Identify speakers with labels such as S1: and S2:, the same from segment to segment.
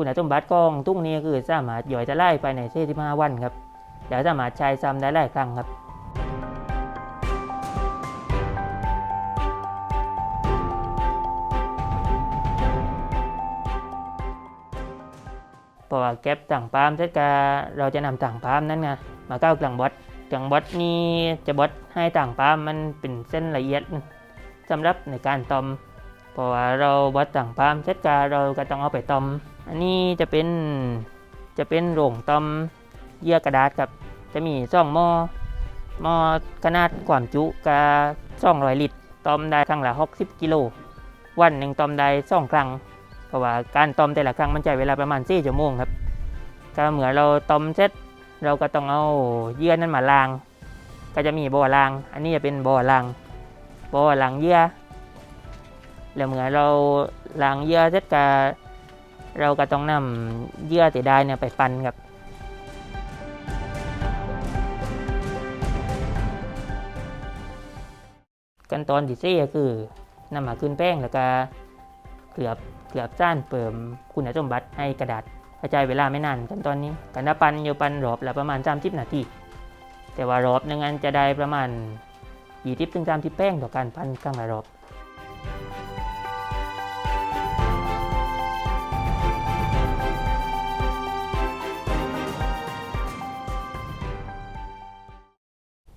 S1: คุณสมบัติของตุ้งนี้คือสามารถย่อยสลายภายใน45วันครับแล้วสามารถใช้ซ้ำได้หลายครั้งครับเพราะว่าเก็บต่างปามเสร็จก็เราจะนำต่างปามนั้นไงมาเข้ากลางบดกลางบดนี่จะบดให้ต่างปามมันเป็นเส้นละเอียดสำหรับในการตอมเพราะว่าเราบดต่างปามเสร็จก็เราก็ต้องเอาไปตอม อันนี้จะเป็นจะเป็นโรงตอมเยื่อกระดาษครับ จะมีซ่องหม้อหม้อขนาดความจุกะ200ลิตรตอมได้ครั้งละ60กิโลวันหนึ่งตอมได้สองครั้งเพราะว่าการต้มแต่ละครั้งมันใช้เวลาประมาณ4ชั่วโมงครับก็เหมือนเราต้มเสร็จเราก็ต้องเอาเยื่อนั้นมาล้าง ก็จะมีบ่อล้าง อันนี้จะเป็นบ่อล้างบ่อล้างเยื่อแล้วเหมือนเราล้างเยื่อเสร็จก็ เราก็ต้องนำเยื่อที่ได้เนี่ยไปปั่นครับขั้นตอนที่สี่ก็คือนำมาขึ้นแป้งแล้วก็เกลือบเกลือบจ้านเปิมคุณสมบัติให้กระดาษกระจายเวลาไม่นานขั้นตอนนี้กันถ้าปันอยู่ปันรอบละประมาณ30นาทีแต่ว่ารอบหนึงอันจะได้ประมาณ20ถึง30แป้งต่อการปั้นครั้งละรอบ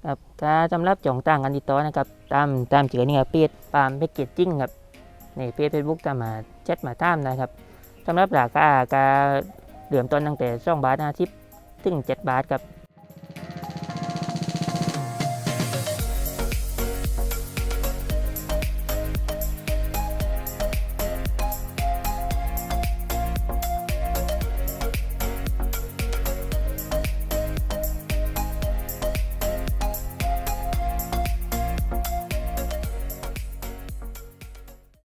S1: ครับถ้าสำหรับจ่องต่างกันติดต่อนะครับ ตามตามเจอนี่ครับเพจปามแพ็กเกจจิ้งครับในเพจเฟซบุ๊กตามมาแชทมาตามนะครับสำหรับราคาก็เริ่มต้นตั้งแต่สองบาท50ถึงเจ็ดบาทครับ